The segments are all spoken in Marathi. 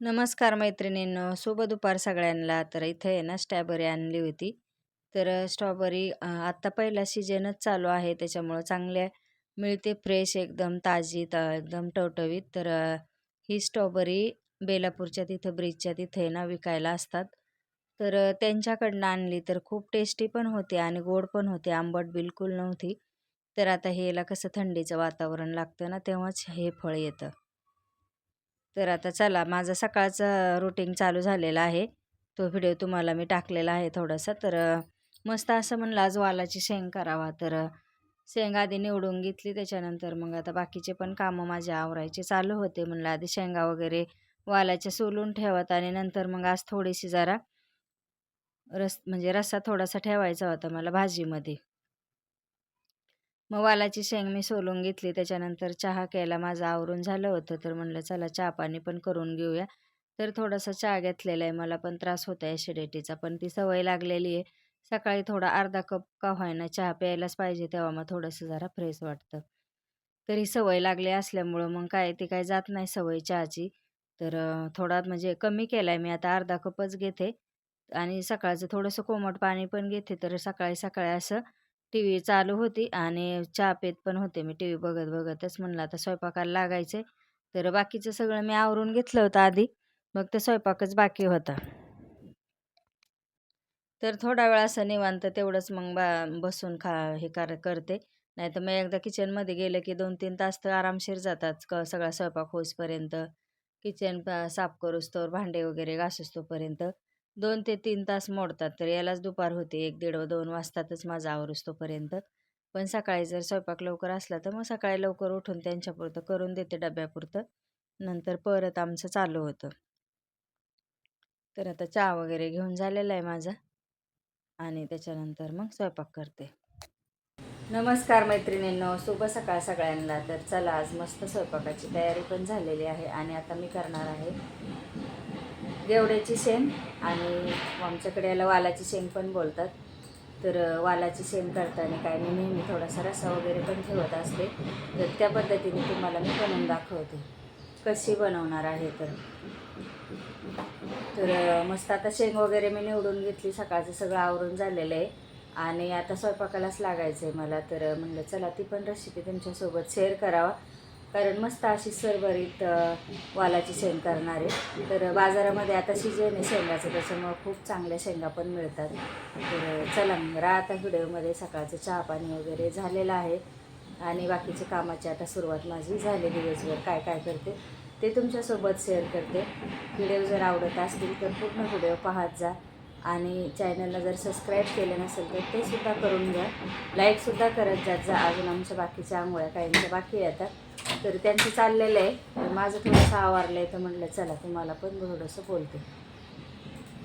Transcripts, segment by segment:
नमस्कार मैत्रिणींनो शुभ दुपार सगळ्यांना. तर इथे आहे ना स्ट्रॉबेरी आणली होती. तर स्ट्रॉबेरी आत्ता पहिला सीजनच चालू आहे. त्याच्यामुळं चांगल्या मिळते फ्रेश एकदम ताजी त एकदम टवटवीत. तर ही स्ट्रॉबेरी बेलापूरच्या तिथं ब्रिजच्या तिथे ना विकायला असतात. तर त्यांच्याकडनं आणली. तर खूप टेस्टी पण होती आणि गोड पण होती. आंबट बिलकुल नव्हती. तर आता हेला कसं थंडीचं वातावरण लागतं ना तेव्हाच हे फळ येतं. तर आता चला माझा सकाळचा रुटीन चालू झालेला आहे. तो व्हिडिओ तुम्हाला मी टाकलेला आहे थोडासा. तर मस्त असं म्हणलं आज वालाची शेंग करावा. तर शेंग आधी निवडून घेतली. त्याच्यानंतर मग आता बाकीचे पण कामं माझे आवरायचे चालू होते. म्हणलं आधी शेंगा वगैरे वालाच्या सोलून ठेवत आणि नंतर मग आज थोडीशी जरा रस म्हणजे रस्सा थोडासा ठेवायचा होता मला भाजीमध्ये. मग वालाची शेंग मी सोलून घेतली. त्याच्यानंतर चहा केला. माझं आवरून झालं होतं. तर म्हणलं चला चहा पाणी पण करून घेऊया. तर थोडासा चहा घेतलेला आहे. मला पण त्रास होता ॲसिडिटीचा पण ती सवय लागलेली आहे. सकाळी थोडा अर्धा कप का व्हायना चहा प्यायलाच पाहिजे. तेव्हा मग थोडंसं जरा फ्रेश वाटतं. तरी सवय लागली असल्यामुळं मग काय ती काय जात नाही सवय चहाची. तर थोडा म्हणजे कमी केला आहे मी. आता अर्धा कपच घेते. आणि सकाळचं थोडंसं कोमट पाणी पण घेते. तर सकाळी सकाळी असं टी व्ही चालू होती आणि चहा पेत पण होते मी टी व्ही बघत बघतच म्हणलं आता स्वयंपाकाला लागायचे तर बाकीचं सगळं मी आवरून घेतलं होतं आधी. मग ते स्वयंपाकच बाकी होता. तर थोडा वेळ असं निवांत तेवढंच मग बा बसून खा हे कर करते. नाही तर मग एकदा किचनमध्ये गेलं की दोन तीन तास तर आरामशीर जातात क सगळा स्वयंपाक होईसपर्यंत. किचन साफ करूस तोवर भांडे वगैरे घासूस तोपर्यंत. दोन ते तीन तास मोडतात तर यालाच दुपार होते एक दीड व दोन वाजतातच माझा आवरूस तोपर्यंत पण सकाळी जर स्वयंपाक लवकर असला तर मग सकाळी लवकर उठून त्यांच्यापुरतं करून देते डब्यापुरतं. नंतर परत आमचं चालू होतं. तर आता चहा वगैरे घेऊन झालेला आहे माझा आणि त्याच्यानंतर मग स्वयंपाक करते. नमस्कार मैत्रिणींनो शुभ सकाळ सगळ्यांना. तर चला आज मस्त स्वयंपाकाची तयारी पण झालेली आहे आणि आता मी करणार आहे गेवड्याची शेंग आणि आमच्याकडे याला वालाची शेंग पण बोलतात. तर वालाची शेंग करताना काय मी नेहमी थोडासा रसा वगैरे पण ठेवत असते. तर त्या पद्धतीने तुम्हाला मी बनवून दाखवते. कशी बनवणार आहे तर. तर मस्त आता शेंग वगैरे मी निवडून घेतली. सकाळचं सगळं आवरून झालेलं आहे. आणि आता स्वयंपाकालाच लागायचं आहे मला. तर म्हणलं चला ती पण रेसिपी तुमच्यासोबत शेअर करावा. कारण मस्त अशी सरभरीत वालाची शेंग करणार. आहे तर बाजारामध्ये आता सीजन आहे शेंगाचं त्याच्यामुळं खूप चांगल्या शेंगा पण मिळतात. तर चला मग आता व्हिडिओमध्ये. सकाळचं चहा पाणी वगैरे झालेलं आहे. आणि बाकीच्या कामाची आता सुरुवात माझी झाली दिवसभर. काय काय करते ते तुमच्यासोबत शेअर करते. व्हिडिओ जर आवडत असतील तर पूर्ण व्हिडिओ पाहत जा. आणि चॅनलला जर सबस्क्राईब केलं नसेल तर ते सुद्धा करून घ्या. लाईकसुद्धा करत जात जा अजून आमच्या बाकीच्या आंघोळ्या काहींच्या बाकी येतात तर त्यांचं चाललेलं आहे. माझं थोडंसं आवारलं आहे तर म्हटलं चला तुम्हाला पण थोडंसं बोलते.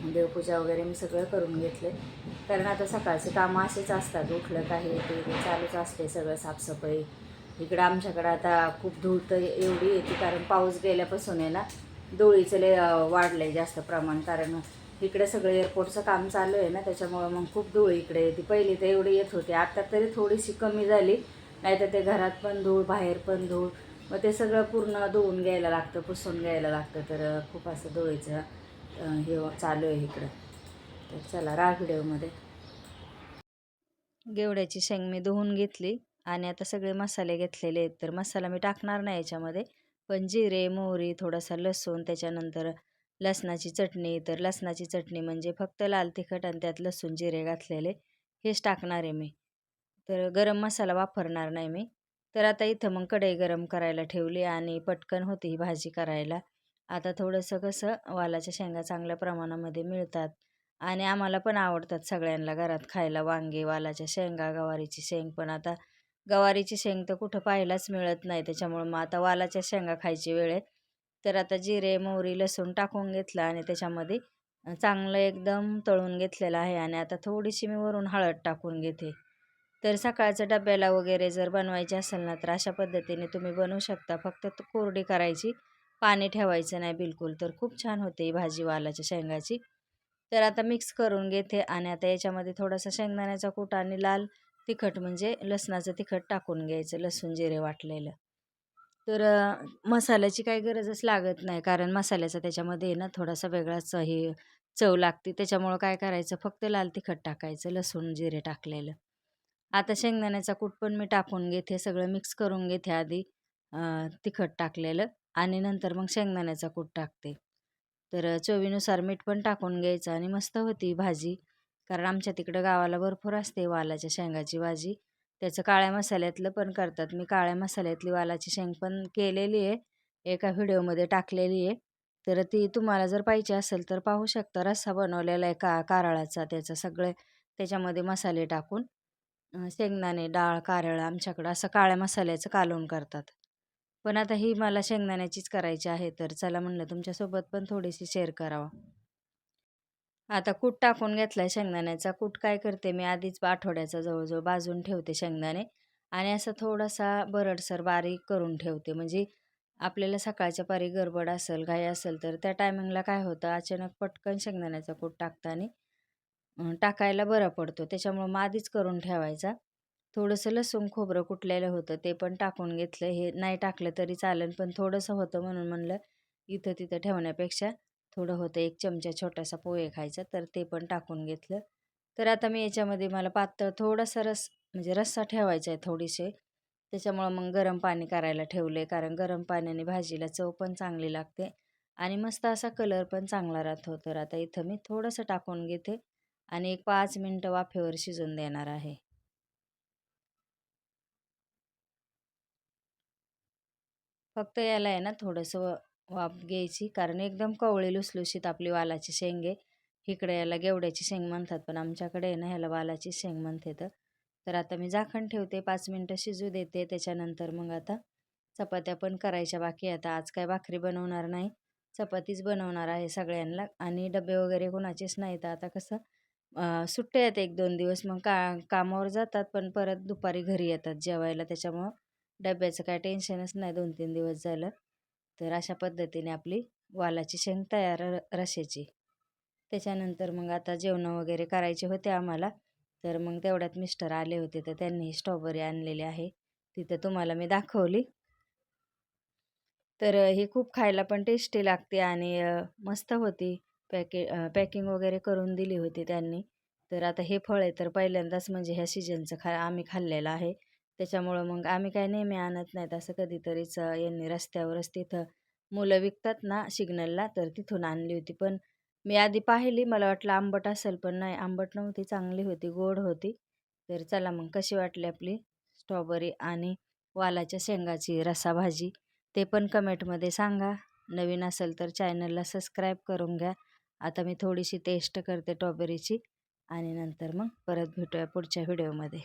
देवपूजा वगैरे मी सगळं करून घेतले कारण आता सकाळचे कामं असेच असतात. उठलं काही ते चालूच असते सगळं साफसफाई. इकडं आमच्याकडं आता खूप धूळ तर एवढी येते कारण पाऊस गेल्यापासून आहे ना धुळीचं लय वाढलं आहे जास्त प्रमाण. कारण इकडे सगळं एअरपोर्टचं काम चालू आहे ना त्याच्यामुळं मग खूप धूळ इकडे येते. पहिली तर एवढी येत होती. आता तरी थोडीशी कमी झाली. नाही तर ते घरात पण धूळ बाहेर पण धूळ. मग ते सगळं पूर्ण धुवून घ्यायला लागतं पुसून घ्यायला लागतं. तर खूप असं धुळीचं हे चालू आहे इकडं. तर चला राग व्हिडिओमध्ये. गेवड्याची शेंग मी धुवून घेतली आणि आता सगळे मसाले घेतलेले आहेत. तर मसाला मी टाकणार नाही याच्यामध्ये पण जिरे मोहरी थोडासा लसूण त्याच्यानंतर लसणाची चटणी. तर लसणाची चटणी म्हणजे फक्त लाल तिखट आणि त्यात लसूण जिरे घातलेले हेच टाकणार आहे मी. तर गरम मसाला वापरणार नाही मी. तर आता इथं मग कढई गरम करायला ठेवली आणि पटकन होती ही भाजी करायला. आता थोडंसं कसं वालाच्या शेंगा चांगल्या प्रमाणामध्ये मिळतात आणि आम्हाला पण आवडतात सगळ्यांना घरात खायला. वांगे वालाच्या शेंगा गवारीची शेंग पण आता गवारीची शेंग तर कुठं पाहायलाच मिळत नाही. त्याच्यामुळं मग आता वालाच्या शेंगा खायची वेळ आहे. तर आता जिरे मोहरी लसूण टाकून घेतलं आणि त्याच्यामध्ये चांगलं एकदम तळून घेतलेलं आहे आणि आता थोडीशी मी वरून हळद टाकून घेते. तर सकाळचं डब्याला वगैरे जर बनवायची असेल ना तर अशा पद्धतीने तुम्ही बनवू शकता. फक्त कोरडी करायची पाणी ठेवायचं नाही बिलकुल. तर खूप छान होते ही भाजी वालाच्या शेंगाची. तर आता मिक्स करून घेते आणि आता याच्यामध्ये थोडासा शेंगदाण्याचा कूट आणि लाल तिखट म्हणजे लसणाचं तिखट टाकून घ्यायचं लसूण जिरे वाटलेलं. तर मसाल्याची काही गरजच लागत नाही कारण मसाल्याचा त्याच्यामध्ये ना थोडासा वेगळाच हे चव लागते. त्याच्यामुळं काय करायचं? फक्त लाल तिखट टाकायचं लसूण जिरे टाकलेलं. आता शेंगदाण्याचा कूट पण मी टाकून घेते सगळं मिक्स करून घेते आधी तिखट टाकलेलं आणि नंतर मग शेंगदाण्याचा कूट टाकते. तर चवीनुसार मीठ पण टाकून घ्यायचं आणि मस्त होती भाजी. कारण आमच्या तिकडं गावाला भरपूर असते वालाच्या शेंगाची भाजी. त्याचं काळ्या मसाल्यातलं पण करतात. मी काळ्या मसाल्यातली वालाची शेंग पण केलेली आहे. एका व्हिडिओमध्ये टाकलेली आहे. तर ती तुम्हाला जर पाहिजे असेल तर पाहू शकता. रस्सा बनवलेला आहे का कारळाचा त्याचं सगळे त्याच्यामध्ये मसाले टाकून. शेंगदाणे डाळ कारळ आमच्याकडं असं काळ्या मसाल्याचं कालवण करतात. पण आता ही मला शेंगदाण्याचीच करायची आहे तर चला म्हणलं तुमच्यासोबत पण थोडीशी शेअर करावं. आता कूट टाकून घेतलाय शेंगदाण्याचा. कूट काय करते मी आधीच आठवड्याचा जवळजवळ भाजून ठेवते शेंगदाणे आणि असं थोडासा बरडसर बारीक करून ठेवते. म्हणजे आपल्याला सकाळच्या पारी गडबड असेल घाई असेल तर त्या टायमिंगला काय होतं अचानक पटकन शेंगदाण्याचा कूट टाकताना अ, टाकायला बरा पडतो. त्याच्यामुळं मग आधीच करून ठेवायचा. थोडंसं लसूण खोबरं कुटलेलं होतं ते पण टाकून घेतलं. हे नाही टाकलं तरी चालेल पण थोडंसं होतं म्हणून म्हणलं इथं तिथं ठेवण्यापेक्षा थोडं होतं. एक चमचा छोटासा पोहे खायचा तर ते पण टाकून घेतलं. तर आता मी याच्यामध्ये मला पातळ थोडासा रस म्हणजे रस्सा ठेवायचा आहे थोडीसे त्याच्यामुळं मग गरम पाणी करायला ठेवलं आहे कारण गरम पाण्याने भाजीला चव पण चांगली लागते आणि मस्त असा कलर पण चांगला राहतो. तर आता इथं मी थोडंसं टाकून घेते. आणि एक पाच मिनटं वाफेवर शिजून देणार आहे. फक्त याला आहे ना थोडंसं व- वाफ घ्यायची कारण एकदम कवळी लुसलुशीत आपली वालाची शेंगे इकडे याला गेवड्याची शेंग म्हणतात पण आमच्याकडे आहे ना ह्याला वालाची शेंग म्हणते तर तर आता मी झाकण ठेवते पाच मिनटं शिजू देते त्याच्यानंतर मग आता चपात्या पण करायच्या बाकी आता आज काय भाकरी बनवणार नाही. चपातीच बनवणार आहे सगळ्यांना आणि डबे वगैरे कोणाचेच नाही तर आता कसं सुट्ट्या आहेत एक दोन दिवस मग का कामावर जातात पण परत दुपारी घरी येतात जेवायला. त्याच्यामुळं डब्याचं काय टेन्शनच नाही दोन तीन दिवस झालं. तर अशा पद्धतीने आपली वालाची शेंग तयार र त्याच्यानंतर मग आता जेवणं वगैरे करायचे होते आम्हाला. तर मग तेवढ्यात मिस्टर आले होते तर त्यांनी स्ट्रॉबेरी आणलेली आहे. तिथं तुम्हाला मी दाखवली. तर ही खूप खायला पण टेस्टी लागते आणि मस्त होती. पॅके पॅकिंग वगैरे करून दिली होती त्यांनी. तर आता हे फळ आहे तर पहिल्यांदाच म्हणजे ह्या सीजनचं खा आम्ही खाल्लेलं आहे. त्याच्यामुळं मग आम्ही काय नेहमी आणत नाहीत असं कधीतरीच यांनी रस्त्यावरच तिथं मुलं विकतात ना सिग्नलला तर तिथून आणली होती. पण मी आधी पाहिली मला वाटलं आंबट असेल पण नाही आंबट नव्हती चांगली होती गोड होती. तर चला मग कशी वाटली आपली स्ट्रॉबेरी आणि वालाच्या शेंगाची रसाभाजी? ते पण कमेंटमध्ये सांगा. नवीन असेल तर चॅनलला सबस्क्राईब करून घ्या. आता मी थोडीशी टेस्ट करते स्ट्रॉबेरीची आणि नंतर मग परत भेटूया पुढच्या व्हिडिओमध्ये